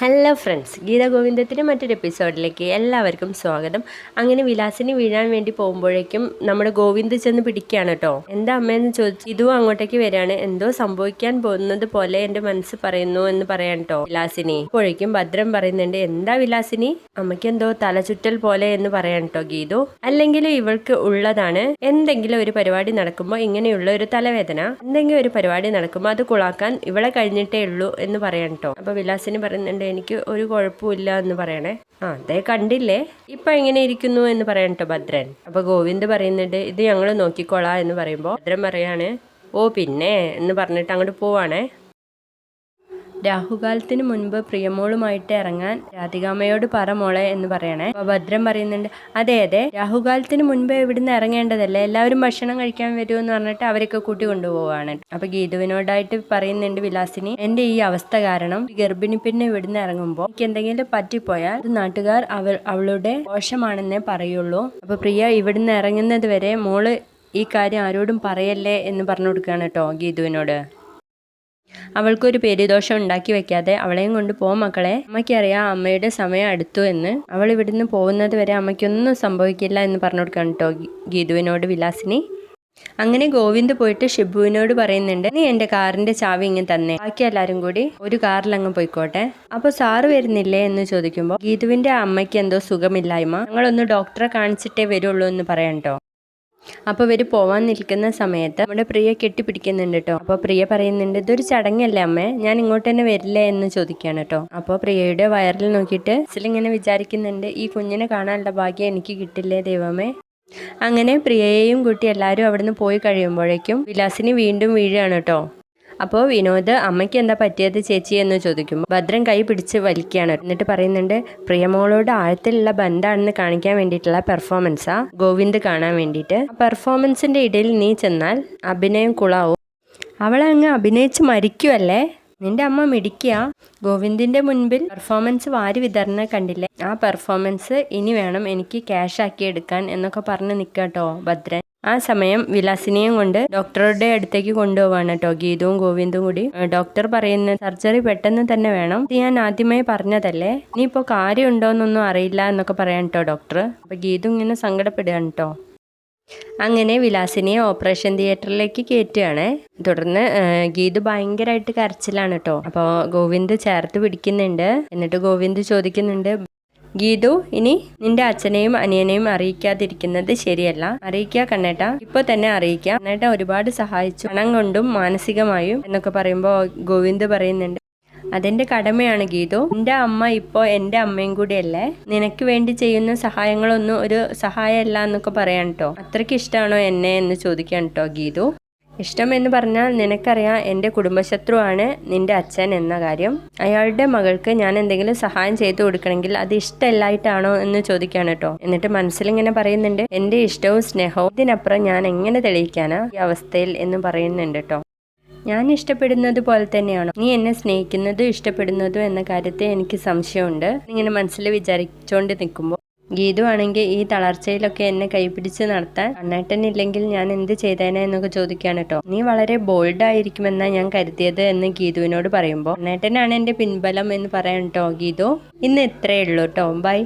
Hello friends Geetha ഗോവിന്ദത്തിന്റെ മറ്റൊരു എപ്പിസോഡിലേക്ക് എല്ലാവർക്കും സ്വാഗതം. അങ്ങനെ വിലാസിനി വീഴാൻ വേണ്ടി പോകുമ്പോഴേക്കും നമ്മുടെ ഗോവിന്ദ് ചെന്ന് പിടിക്കുകയാണ് കേട്ടോ. എന്താ അമ്മയെന്ന് ചോദിച്ചു ഇതും അങ്ങോട്ടേക്ക് വരികയാണ്. എന്തോ സംഭവിക്കാൻ പോകുന്നത് പോലെ എന്റെ മനസ്സ് പറയുന്നു എന്ന് പറയാൻ കേട്ടോ വിലാസിനി. അപ്പോഴേക്കും ഭദ്രം പറയുന്നുണ്ട് എന്താ വിലാസിനി? അമ്മയ്ക്ക് എന്തോ തലചുറ്റൽ പോലെ എന്ന് പറയാൻ കേട്ടോ ഗീതു. അല്ലെങ്കിൽ ഇവൾക്ക് ഉള്ളതാണ്. എന്തെങ്കിലും ഒരു പരിപാടി നടക്കുമ്പോൾ ഇങ്ങനെയുള്ള ഒരു തലവേദന. എന്തെങ്കിലും ഒരു പരിപാടി നടക്കുമ്പോൾ അത് കുളാക്കാൻ ഇവളെ കഴിഞ്ഞിട്ടേ ഉള്ളൂ എന്ന് പറയാൻ കേട്ടോ. അപ്പോൾ വിലാസിനി പറയുന്നുണ്ട് എനിക്ക് ഒരു കുഴപ്പമില്ല എന്ന് പറയണേ. ആ അതേ കണ്ടില്ലേ? ഇപ്പൊ എങ്ങനെ ഇരിക്കുന്നു എന്ന് പറയണട്ടോ ഭദ്രൻ. അപ്പൊ ഗോവിന്ദ് പറയുന്നുണ്ട് ഇത് ഞങ്ങൾ നോക്കിക്കോളാ എന്ന് പറയുമ്പോൾ ഭദ്രൻ പറയാണ് ഓ പിന്നെ എന്ന് പറഞ്ഞിട്ട് അങ്ങോട്ട് പോവാണേ. രാഹുകാലത്തിന് മുൻപ് പ്രിയമോളുമായിട്ട് ഇറങ്ങാൻ രാധികാമ്മയോട് പറ മോളെ എന്ന് പറയണേ. അപ്പൊ ഭദ്രം പറയുന്നുണ്ട് അതെ അതെ രാഹുകാലത്തിന് മുൻപ് ഇവിടുന്ന് ഇറങ്ങേണ്ടതല്ലേ? എല്ലാവരും ഭക്ഷണം കഴിക്കാൻ വരുമെന്ന് പറഞ്ഞിട്ട് അവരൊക്കെ കൂട്ടി കൊണ്ടുപോവാണ്. അപ്പൊ ഗീതുവിനോടായിട്ട് പറയുന്നുണ്ട് വിലാസിനി എന്റെ ഈ അവസ്ഥ കാരണം ഗർഭിണി പിന്നെ ഇവിടുന്ന് ഇറങ്ങുമ്പോൾ എനിക്ക് എന്തെങ്കിലും പറ്റിപ്പോയാൽ നാട്ടുകാർ അവർ അവളുടെ ദോഷമാണെന്നേ പറയുള്ളൂ. അപ്പൊ പ്രിയ ഇവിടുന്ന് ഇറങ്ങുന്നത് വരെ മോൾ ഈ കാര്യം ആരോടും പറയല്ലേ എന്ന് പറഞ്ഞു കൊടുക്കുകയാണ് കേട്ടോ ഗീതുവിനോട്. അവൾക്കൊരു പേരുദോഷം ഉണ്ടാക്കി വെക്കാതെ അവളെയും കൊണ്ട് പോ മക്കളെ. അമ്മയ്ക്കറിയാം അമ്മയുടെ സമയം അടുത്തു എന്ന്. അവൾ ഇവിടുന്ന് പോകുന്നത് വരെ അമ്മയ്ക്കൊന്നും സംഭവിക്കില്ല എന്ന് പറഞ്ഞു കൊടുക്കണം കേട്ടോ ഗീതുവിനോട് വിലാസിനി. അങ്ങനെ ഗോവിന്ദ് പോയിട്ട് ഷിബുവിനോട് പറയുന്നുണ്ട് നീ എന്റെ കാറിന്റെ ചാവി ഇങ്ങനെ തന്നെ. ബാക്കി എല്ലാവരും കൂടി ഒരു കാറിൽ അങ്ങ് പോയിക്കോട്ടെ. അപ്പോൾ സാറ് വരുന്നില്ലേ എന്ന് ചോദിക്കുമ്പോൾ ഗീതുവിന്റെ അമ്മയ്ക്ക് എന്തോ സുഖമില്ലായ്മ. ഞങ്ങളൊന്ന് ഡോക്ടറെ കാണിച്ചിട്ടേ വരുള്ളൂ എന്ന് പറയാം കേട്ടോ അപ്പോൾ ഇവർ പോവാൻ നിൽക്കുന്ന സമയത്ത് നമ്മുടെ പ്രിയ കെട്ടിപ്പിടിക്കുന്നുണ്ട് കേട്ടോ അപ്പോൾ പ്രിയ പറയുന്നുണ്ട് ഇതൊരു ചടങ്ങല്ലേ അമ്മേ? ഞാൻ ഇങ്ങോട്ട് തന്നെ വരില്ലേ? എന്ന് ചോദിക്കുകയാണ് കേട്ടോ അപ്പോൾ പ്രിയയുടെ വയറിൽ നോക്കിയിട്ട് ഇങ്ങനെ വിചാരിക്കുന്നുണ്ട് ഈ കുഞ്ഞിനെ കാണാനുള്ള ഭാഗ്യം എനിക്ക് കിട്ടില്ലേ ദൈവമേ? അങ്ങനെ പ്രിയയെയും കുട്ടി എല്ലാവരും അവിടുന്ന് പോയി കഴിയുമ്പോഴേക്കും വിലാസിനി വീണ്ടും വീഴുകയാണ് കേട്ടോ അപ്പോൾ വിനോദ് അമ്മയ്ക്ക് എന്താ പറ്റിയത് ചേച്ചി എന്ന് ചോദിക്കുമ്പോൾ ഭദ്രൻ കൈ പിടിച്ച് വലിക്കുകയാണ്. എന്നിട്ട് പറയുന്നുണ്ട് പ്രിയമോളോട് ആഴത്തിലുള്ള ബന്ധാണെന്ന് കാണിക്കാൻ വേണ്ടിയിട്ടുള്ള പെർഫോമൻസാ ഗോവിന്ദ് കാണാൻ വേണ്ടിയിട്ട്. ആ പെർഫോമൻസിന്റെ ഇടയിൽ നീ ചെന്നാൽ അഭിനയം കുളാവും. അവളെ അങ്ങ് അഭിനയിച്ച് മരിക്കുമല്ലേ നിന്റെ അമ്മ മിടിക്കുക ഗോവിന്ദിന്റെ മുൻപിൽ പെർഫോമൻസ് വാരി വിതരണ കണ്ടില്ലേ? ആ പെർഫോമൻസ് ഇനി വേണം എനിക്ക് ക്യാഷ് ആക്കി എടുക്കാൻ എന്നൊക്കെ പറഞ്ഞ് നിൽക്കാട്ടോ ഭദ്രൻ. ആ സമയം വിലാസിനെയും കൊണ്ട് ഡോക്ടറുടെ അടുത്തേക്ക് കൊണ്ടുപോവാണ് കേട്ടോ. ഗീതവും ഗോവിന്ദും കൂടി. ഡോക്ടർ പറയുന്ന സർജറി പെട്ടെന്ന് തന്നെ വേണം. ഞാൻ ആദ്യമായി പറഞ്ഞതല്ലേ? നീ ഇപ്പോൾ കാര്യമുണ്ടോന്നൊന്നും അറിയില്ല എന്നൊക്കെ പറയാൻ കേട്ടോ ഡോക്ടർ. അപ്പൊ ഗീതു ഇങ്ങനെ സങ്കടപ്പെടുകയാണ് കേട്ടോ അങ്ങനെ വിലാസിനിയെ ഓപ്പറേഷൻ തിയേറ്ററിലേക്ക് കയറ്റുകയാണ്. തുടർന്ന് ഗീതു ഭയങ്കരമായിട്ട് കരച്ചിലാണ് കേട്ടോ അപ്പോൾ ഗോവിന്ദ് ചേർത്ത് പിടിക്കുന്നുണ്ട്. എന്നിട്ട് ഗോവിന്ദ് ചോദിക്കുന്നുണ്ട് ഗീതു ഇനി നിന്റെ അച്ഛനെയും അനിയനെയും അറിയിക്കാതിരിക്കുന്നത് ശരിയല്ല. അറിയിക്കുക കണ്ണേട്ട. ഇപ്പൊ തന്നെ അറിയിക്കുക കണ്ണേട്ട ഒരുപാട് സഹായിച്ചു. പണം കൊണ്ടും മാനസികമായും എന്നൊക്കെ പറയുമ്പോൾ ഗോവിന്ദ് പറയുന്നുണ്ട്. അതെന്റെ കടമയാണ് ഗീതു. എന്റെ അമ്മ ഇപ്പോ എന്റെ അമ്മയും കൂടിയല്ലേ? നിനക്ക് വേണ്ടി ചെയ്യുന്ന സഹായങ്ങളൊന്നും ഒരു സഹായമല്ല എന്നൊക്കെ പറയാൻ കേട്ടോ അത്രയ്ക്ക് ഇഷ്ടമാണോ എന്നെ എന്ന് ചോദിക്കാൻ കേട്ടോ ഗീതു. ഇഷ്ടം എന്ന് പറഞ്ഞാൽ നിനക്കറിയാം എന്റെ കുടുംബശത്രുവാണ് നിന്റെ അച്ഛൻ എന്ന കാര്യം. അയാളുടെ മകൾക്ക് ഞാൻ എന്തെങ്കിലും സഹായം ചെയ്തു കൊടുക്കണമെങ്കിൽ അത് ഇഷ്ടമല്ലായിട്ടാണോ എന്ന് ചോദിക്കാണ് കേട്ടോ. എന്നിട്ട് മനസ്സിലിങ്ങനെ പറയുന്നുണ്ട് എന്റെ ഇഷ്ടവും സ്നേഹവും ഇതിനപ്പുറം ഞാൻ എങ്ങനെ തെളിയിക്കാനാ? ഈ അവസ്ഥയിൽ എന്ന് പറയുന്നുണ്ട് കേട്ടോ. ഞാൻ ഇഷ്ടപ്പെടുന്നത് പോലെ തന്നെയാണോ? നീ എന്നെ സ്നേഹിക്കുന്നതും ഇഷ്ടപ്പെടുന്നതും എന്ന കാര്യത്തെ എനിക്ക് സംശയമുണ്ട്. ഇങ്ങനെ മനസ്സിൽ വിചാരിച്ചുകൊണ്ട് നിൽക്കുമ്പോൾ ഗീതു ആണെങ്കിൽ ഈ തളർച്ചയിലൊക്കെ എന്നെ കൈപിടിച്ച് നടത്താൻ കണ്ണേട്ടനില്ലെങ്കിൽ ഞാൻ എന്ത് ചെയ്തേനെ എന്നൊക്കെ ചോദിക്കുകയാണ് കേട്ടോ. നീ വളരെ ബോൾഡ് ആയിരിക്കുമെന്നാ ഞാൻ കരുതിയത് എന്ന് ഗീതുവിനോട് പറയുമ്പോൾ കണ്ണേട്ടനാണ് എന്റെ പിൻബലം എന്ന് പറയാൻ കേട്ടോ ഗീതു. ഇന്ന് ഇത്രയേ ഉള്ളൂ കേട്ടോ. ബൈ